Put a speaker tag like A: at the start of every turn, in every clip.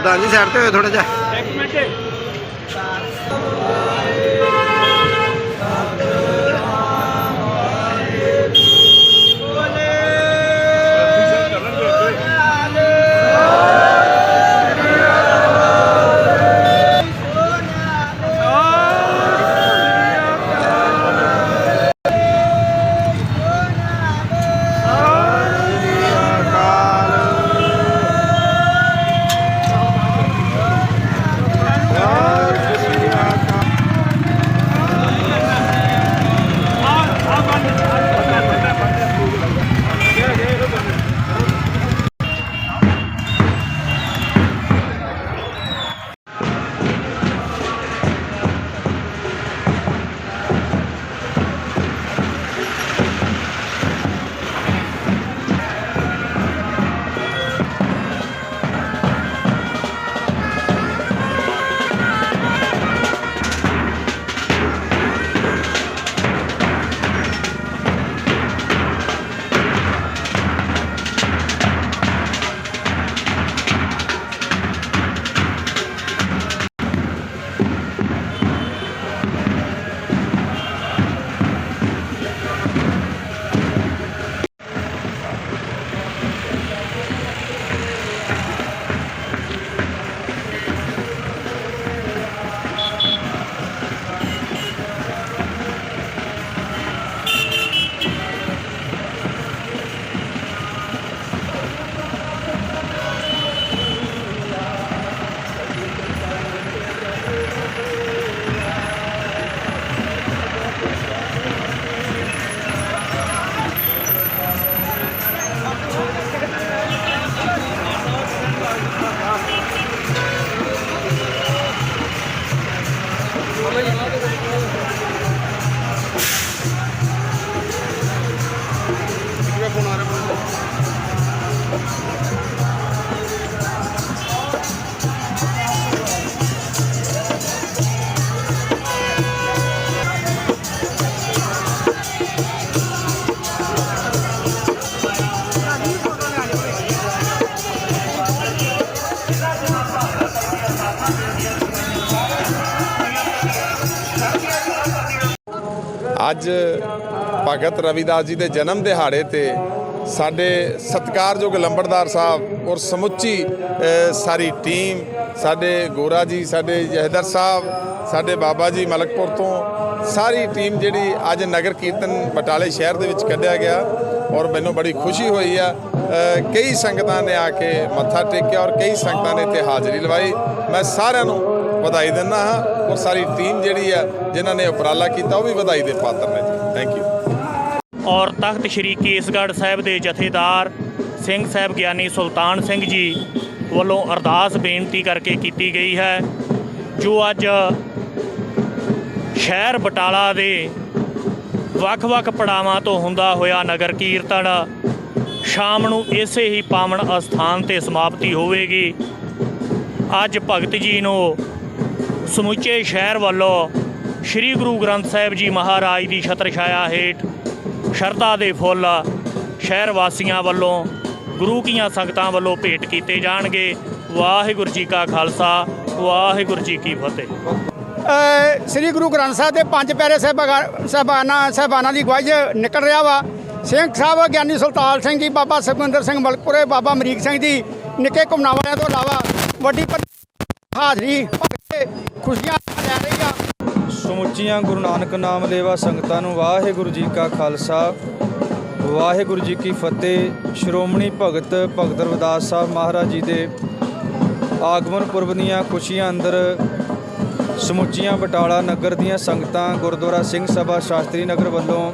A: ਪ੍ਰਧਾਨ ਜੀ ਸਾਈਡ ਤੇ ਹੋਏ ਥੋੜਾ ਜਿਹਾ।
B: ਇੱਕ ਮਿੰਟ।
C: ਅੱਜ ਭਗਤ ਰਵਿਦਾਸ ਜੀ ਦੇ ਜਨਮ ਦਿਹਾੜੇ ਤੇ ਸਾਡੇ ਸਤਿਕਾਰਯੋਗ ਲੰਬੜਦਾਰ ਸਾਹਿਬ ਔਰ ਸਮੁੱਚੀ ਸਾਰੀ ਟੀਮ, ਸਾਡੇ ਗੋਰਾ ਜੀ, ਸਾਡੇ ਜਹਦਰ ਸਾਹਿਬ, ਸਾਡੇ ਬਾਬਾ ਜੀ ਮਲਕਪੁਰ ਤੋਂ ਸਾਰੀ ਟੀਮ ਜਿਹੜੀ ਅੱਜ ਨਗਰ ਕੀਰਤਨ ਬਟਾਲੇ ਸ਼ਹਿਰ ਦੇ ਵਿੱਚ ਕੱਢਿਆ ਗਿਆ ਔਰ ਮੈਨੂੰ ਬੜੀ ਖੁਸ਼ੀ ਹੋਈ ਆ। ਕਈ ਸੰਗਤਾਂ ਨੇ ਆ ਕੇ ਮੱਥਾ ਟੇਕਿਆ ਔਰ ਕਈ ਸੰਗਤਾਂ ਨੇ ਇੱਥੇ ਹਾਜ਼ਰੀ ਲਵਾਈ। ਮੈਂ ਸਾਰਿਆਂ ਨੂੰ ਵਧਾਈ ਦਿੰਦਾ ਹਾਂ ਔਰ ਸਾਰੀ ਟੀਮ ਜਿਹੜੀ ਆ, ਜਿਨ੍ਹਾਂ ਨੇ ਉਪਰਾਲਾ ਕੀਤਾ, ਉਹ ਵੀ ਵਧਾਈ ਦੇ ਪਾਤਰ ਨੇ ਜੀ। ਥੈਂਕ ਯੂ
B: ਔਰ ਤਖਤ ਸ੍ਰੀ ਕੇਸਗੜ੍ਹ ਸਾਹਿਬ ਦੇ ਜਥੇਦਾਰ ਸਿੰਘ ਸਾਹਿਬ ਗਿਆਨੀ ਸੁਲਤਾਨ ਸਿੰਘ ਜੀ ਵੱਲੋਂ ਅਰਦਾਸ ਬੇਨਤੀ ਕਰਕੇ ਕੀਤੀ ਗਈ ਹੈ, ਜੋ ਅੱਜ ਸ਼ਹਿਰ ਬਟਾਲਾ ਦੇ ਵੱਖ-ਵੱਖ ਪੜਾਵਾਂ ਤੋਂ ਹੁੰਦਾ ਹੋਇਆ ਨਗਰ ਕੀਰਤਨ ਸ਼ਾਮ ਨੂੰ ਇਸੇ ਹੀ ਪਾਵਨ ਅਸਥਾਨ ਤੇ ਸਮਾਪਤੀ ਹੋਵੇਗੀ। ਅੱਜ ਭਗਤ ਜੀ ਨੂੰ ਸਮੁੱਚੇ ਸ਼ਹਿਰ ਵੱਲੋਂ ਸ੍ਰੀ ਗੁਰੂ ਗ੍ਰੰਥ ਸਾਹਿਬ ਜੀ ਮਹਾਰਾਜ ਦੀ ਛਤਰ ਛਾਇਆ ਹੇਠ ਸ਼ਰਧਾ ਦੇ ਫੁੱਲ ਸ਼ਹਿਰ ਵਾਸੀਆਂ ਵੱਲੋਂ, ਗੁਰੂ ਕੀਆਂ ਸੰਗਤਾਂ ਵੱਲੋਂ ਭੇਟ ਕੀਤੇ ਜਾਣਗੇ। ਵਾਹਿਗੁਰੂ ਜੀ ਕਾ ਖਾਲਸਾ, ਵਾਹਿਗੁਰੂ ਜੀ ਕੀ ਫਤਿਹ।
D: ਸ੍ਰੀ ਗੁਰੂ ਗ੍ਰੰਥ ਸਾਹਿਬ ਦੇ ਪੰਜ ਪਿਆਰੇ ਸਾਹਿਬਾਨ ਸਾਹਿਬਾਨਾਂ ਸਾਹਿਬਾਨਾਂ ਦੀ ਗਵਾਹੀ ਨਿਕਲ ਰਿਹਾ ਵਾ। ਸਿੰਘ ਸਾਹਿਬ, ਗਿਆਨੀ ਸੁਲਤਾਨ ਸਿੰਘ ਜੀ, ਬਾਬਾ ਸੁਖਵਿੰਦਰ ਸਿੰਘ ਮਲਕਪੁਰੇ, ਬਾਬਾ ਅਮਰੀਕ ਸਿੰਘ ਜੀ, ਨਿੱਕੇ ਘੁੰਮਣਾ ਵਾਲਿਆਂ ਤੋਂ ਇਲਾਵਾ ਵੱਡੀ ਹਾਜ਼ਰੀ ਭਰ ਕੇ ਖੁਸ਼ੀਆਂ ਲੈ ਰਹੀ ਆ।
E: ਸਮੁੱਚੀਆਂ ਗੁਰੂ ਨਾਨਕ ਨਾਮ ਲੇਵਾ ਸੰਗਤਾਂ ਨੂੰ ਵਾਹਿਗੁਰੂ ਜੀ ਕਾ ਖਾਲਸਾ। ਵਾਹਿਗੁਰੂ ਜੀ ਕੀ ਫਤਿਹ। ਸ਼੍ਰੋਮਣੀ ਭਗਤ ਭਗਤ ਰਵਿਦਾਸ ਸਾਹਿਬ ਮਹਾਰਾਜ ਜੀ ਦੇ ਆਗਮਨ ਪੁਰਬ ਦੀਆਂ ਖੁਸ਼ੀਆਂ ਅੰਦਰ ਸਮੁੱਚੀਆਂ ਬਟਾਲਾ ਨਗਰ ਦੀਆਂ ਸੰਗਤਾਂ, ਗੁਰਦੁਆਰਾ ਸਿੰਘ ਸਭਾ, ਸ਼ਾਸਤਰੀ ਨਗਰ ਵੱਲੋਂ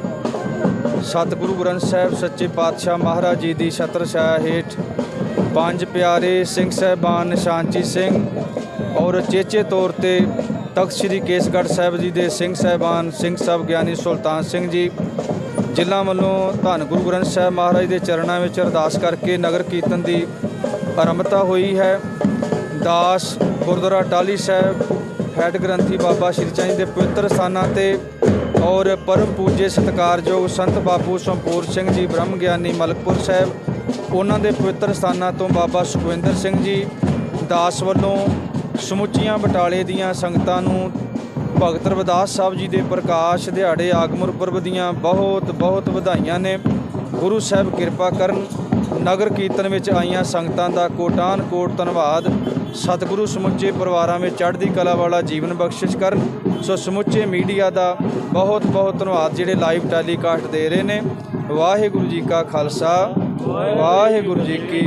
E: ਸਤਿਗੁਰੂ ਗ੍ਰੰਥ ਸਾਹਿਬ, ਸੱਚੇ ਪਾਤਸ਼ਾਹ ਮਹਾਰਾਜ ਜੀ ਦੀ ਛਤਰ ਛਾਇਆ ਹੇਠ ਪੰਜ ਪਿਆਰੇ ਸਿੰਘ ਸਹਿਬਾਨ ਨਿਸ਼ਾਨਚੀ ਸਿੰਘ ਔਰ ਚੇਚੇ ਤੌਰ ਤੇ ਤਖਤ ਸ੍ਰੀ ਕੇਸਗੜ੍ਹ ਸਾਹਿਬ ਜੀ ਦੇ ਸਿੰਘ ਸਹਿਬਾਨ ਸਿੰਘ ਸਾਹਿਬ ਗਿਆਨੀ ਸੁਲਤਾਨ ਸਿੰਘ ਜੀ ਜ਼ਿਲ੍ਹਾ ਵੱਲੋਂ ਧੰਨ ਗੁਰੂ ਗ੍ਰੰਥ ਸਾਹਿਬ ਮਹਾਰਾਜ ਦੇ ਚਰਨਾਂ ਵਿੱਚ ਅਰਦਾਸ ਕਰਕੇ ਨਗਰ ਕੀਰਤਨ ਦੀ ਆਰੰਭਤਾ ਹੋਈ ਹੈ। ਦਾਸ ਗੁਰਦੁਆਰਾ ਟਾਲੀ ਸਾਹਿਬ, ਹੈਡ ਗ੍ਰੰਥੀ ਬਾਬਾ ਸ਼੍ਰੀ ਚੰਦ ਦੇ ਪਵਿੱਤਰ ਸਥਾਨਾਂ ਤੇ ਔਰ ਪਰਮ ਪੂਜੇ ਸਤਿਕਾਰਯੋਗ ਸੰਤ ਬਾਪੂ ਸੰਪੂਰ ਸਿੰਘ ਜੀ, ਬ੍ਰਹਮ ਗਿਆਨੀ ਮਲਕਪੁਰ ਸਾਹਿਬ, ਉਹਨਾਂ ਦੇ ਪਵਿੱਤਰ ਸਥਾਨਾਂ ਤੋਂ ਬਾਬਾ ਸੁਖਵਿੰਦਰ ਸਿੰਘ ਜੀ, ਦਾਸ ਵੱਲੋਂ ਸਮੁੱਚੀਆਂ ਬਟਾਲੇ ਦੀਆਂ ਸੰਗਤਾਂ ਨੂੰ ਭਗਤ ਰਵਿਦਾਸ ਸਾਹਿਬ ਜੀ ਦੇ ਪ੍ਰਕਾਸ਼ ਦਿਹਾੜੇ ਆਗਮਨ ਪੁਰਬ ਦੀਆਂ ਬਹੁਤ ਬਹੁਤ ਵਧਾਈਆਂ ਨੇ। ਗੁਰੂ ਸਾਹਿਬ ਕਿਰਪਾ ਕਰਨ ਨਗਰ ਕੀਰਤਨ ਵਿੱਚ ਆਈਆਂ ਸੰਗਤਾਂ ਦਾ ਕੋਟਾਨ ਕੋਟ ਧੰਨਵਾਦ। ਸਤਿਗੁਰੂ ਸਮੁੱਚੇ ਪਰਿਵਾਰਾਂ ਵਿੱਚ ਚੜ੍ਹਦੀ ਕਲਾ ਵਾਲਾ ਜੀਵਨ ਬਖਸ਼ਿਸ਼ ਕਰਨ। ਸੋ ਸਮੁੱਚੇ ਮੀਡੀਆ ਦਾ ਬਹੁਤ ਬਹੁਤ ਧੰਨਵਾਦ ਜਿਹੜੇ ਲਾਈਵ ਟੈਲੀਕਾਸਟ ਦੇ ਰਹੇ ਨੇ। ਵਾਹਿਗੁਰੂ ਜੀ ਕਾ ਖਾਲਸਾ, ਵਾਹਿਗੁਰੂ ਜੀ ਕੀ